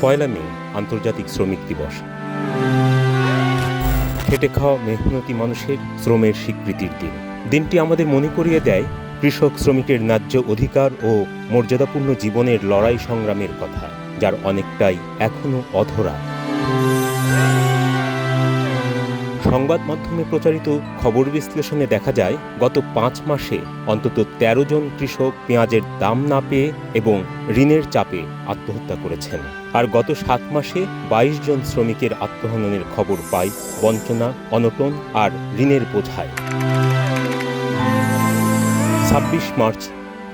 পয়লা মে, আন্তর্জাতিক শ্রমিক দিবস। খেটে খাওয়া মেহনতি মানুষের শ্রমের স্বীকৃতির দিন। দিনটি আমাদের মনে করিয়ে দেয় কৃষক শ্রমিকের ন্যায্য অধিকার ও মর্যাদাপূর্ণ জীবনের লড়াই সংগ্রামের কথা, যার অনেকটাই এখনও অধরা। সংবাদ মাধ্যমে প্রচারিত খবর বিশ্লেষণে দেখা যায়, গত পাঁচ মাসে অন্তত ১৩ জন কৃষক পেঁয়াজের দাম না পেয়ে এবং ঋণের চাপে আত্মহত্যা করেছেন। আর গত সাত মাসে ২২ জন শ্রমিকের আত্মহননের খবর পাই বঞ্চনা, অনটন আর ঋণের বোঝায়। ছাব্বিশ মার্চ,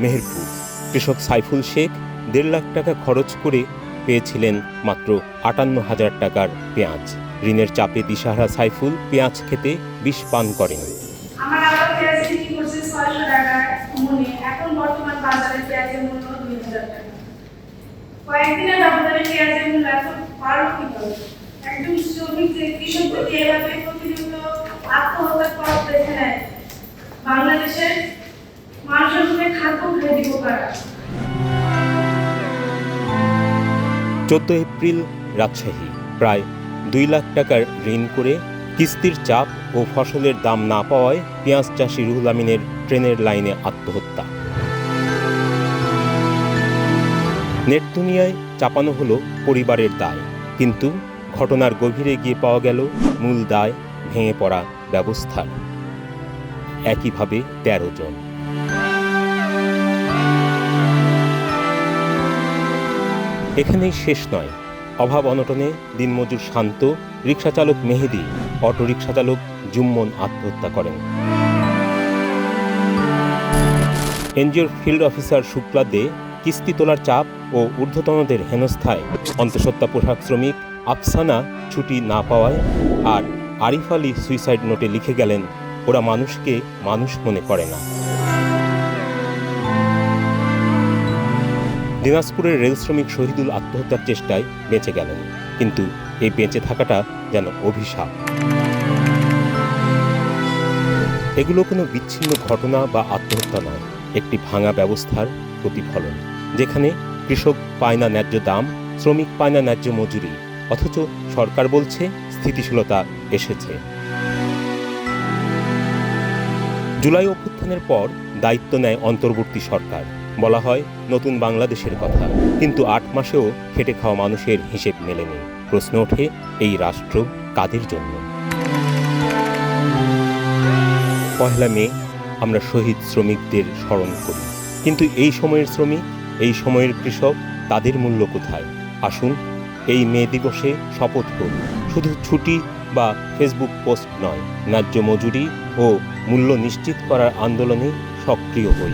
মেহেরপুর। কৃষক সাইফুল শেখ দেড় লাখ টাকা খরচ করে পেয়েছিলেন মাত্র আটান্ন হাজার টাকার পেঁয়াজ। ঋণের চাপে দিশাহারা সাইফুল পেঁয়াজ খেতে বিষ পান করেন। শ্রমিক যে এভাবে প্রতিনিয়ত আত্মহত্যা দেখে নেয়। বাংলাদেশের মানুষের খাদ্য দিব চোদ্দ এপ্রিল রাজশাহী প্রায় দুই লাখ টাকার ঋণ করে কিস্তির চাপ ও ফসলের দাম না পাওয়ায় পেঁয়াজ চাষি রুহুল আমিনের ট্রেনের লাইনে আত্মহত্যা। নেট দুনিয়ায় চাপানো হলো পরিবারের দায়, কিন্তু ঘটনার গভীরে গিয়ে পাওয়া গেল মূল দায়, ভেঙে পড়া ব্যবস্থার। একইভাবে তেরো জন। এখানেই শেষ নয়। অভাব অনটনে দিনমজুর শান্ত, রিক্সাচালক মেহেদি অটোরিকশা চালক জুম্মন আত্মহত্যা করেন। এনজিওর ফিল্ড অফিসার শুক্লা দে কিস্তি তোলার চাপ ও ঊর্ধ্বতনদের হেনস্থায়। অন্তঃসত্ত্বা পোশাক শ্রমিক আফসানা ছুটি না পাওয়ায় আর আরিফ আলী সুইসাইড নোটে লিখে গেলেন, ওরা মানুষকে মানুষ মনে করে না। দিনাজপুরের রেল শ্রমিক শহীদুল আত্মহত্যার চেষ্টায় বেঁচে গেলেন। কিন্তু এই বেঁচে থাকাটা যেন অভিশাপ। এগুলো কোনো বিচ্ছিন্ন ঘটনা বা আত্মহত্যা নয়। একটি ভাঙা ব্যবস্থার প্রতিফলন, যেখানে কৃষক পায় না ন্যায্য দাম, শ্রমিক পায় না ন্যায্য মজুরি, অথচ সরকার বলছে স্থিতিশীলতা এসেছে। জুলাই অভ্যুত্থানের পর দায়িত্ব নেয় অন্তর্বর্তী সরকার। বলা হয়, নতুন বাংলাদেশের কথা। কিন্তু আট মাসেও খেটে খাওয়া মানুষের হিসেব মেলেনি। প্রশ্ন ওঠে, এই রাষ্ট্র কাদের জন্য? পহেলা মে, আমরা শহীদ শ্রমিকদের স্মরণ করি। কিন্তু এই সময়ের শ্রমিক, এই সময়ের কৃষক, তাদের মূল্য কোথায়? আসুন, এই মে দিবসে শপথ করি। শুধু ছুটি বা ফেসবুক পোস্ট নয়, ন্যায্য মজুরি ও মূল্য নিশ্চিত করার আন্দোলনে সক্রিয় হই।